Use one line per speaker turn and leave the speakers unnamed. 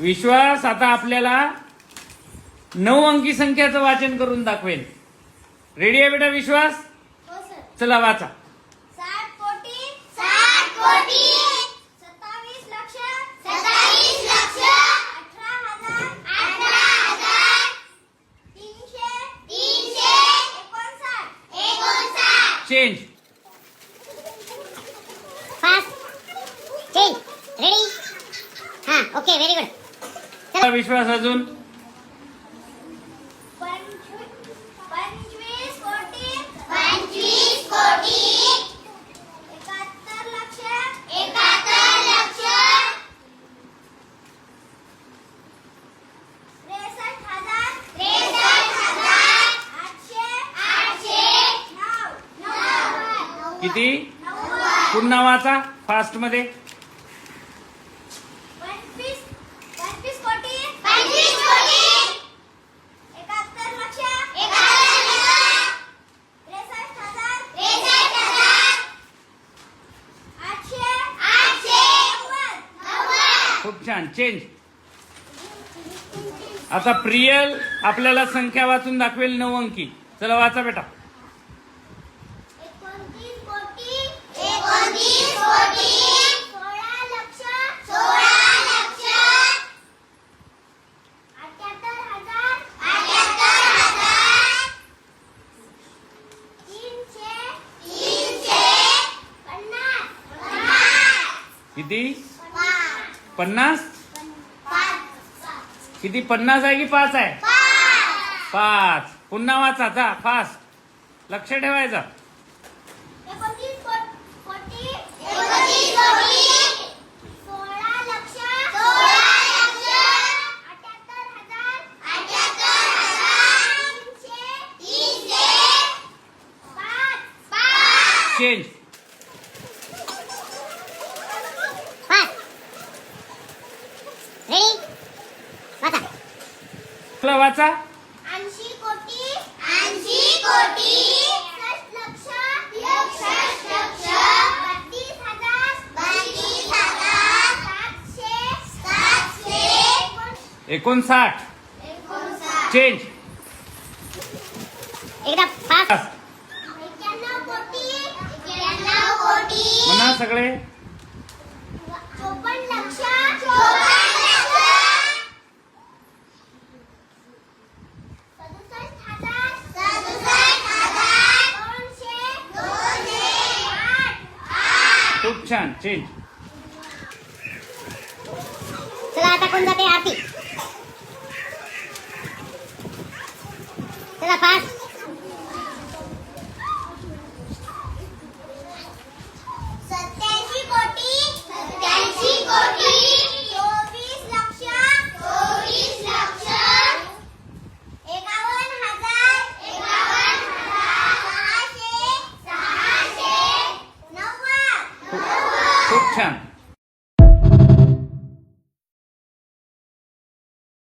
विश्वास आता आपल्याला नऊ अंकी संख्याचं वाचन करून दाखवेल. रेडी आहे बेटा विश्वास?
हो सर
चला वाचा. चेंज
फास्ट चेंज रेडी हां ओके व्हेरी गुड
विश्वास अजून? किती? पुन्हा वाचा
फास्टमध्ये.
खूप छान. चेंज आता प्रियल आपल्याला संख्या वाचून दाखवेल नऊ अंकी चला वाचा बेटा. किती? पन्नास? किती? पन्नास आहे की पाच आहे?
पाच.
पुन्हा वाचा जा फास्ट लक्ष ठेवायचं.
Change को- कोटी एकोणतीस कोटी सोळा लक्ष सोळा लक्ष अठ्याहत्तर हजार अठ्याहत्तर हजार तीनशे तीनशे पाच पाच
चेंज
फास्ट रेडी वाचा
चला वाचा.
ऐंशी कोटी. ऐंशी कोटी. एकसष्ट लक्ष एकसष्ट लक्ष. बत्तीस हजार. बत्तीस हजार. सातशे सातशे.
एकोणसाठ. चेंज
एकदा फास्ट
एक्क्याण्णव कोटी. एक्क्याण्णव कोटी.
म्हणा सगळे. खूप छान चेंज
चला आता कोण जाते आरती चला फास्ट
सत्याऐंशी कोटी सत्याऐंशी कोटी चोवीस लक्ष चोवीस लक्ष एकावन्न हजार एकावन्न हजार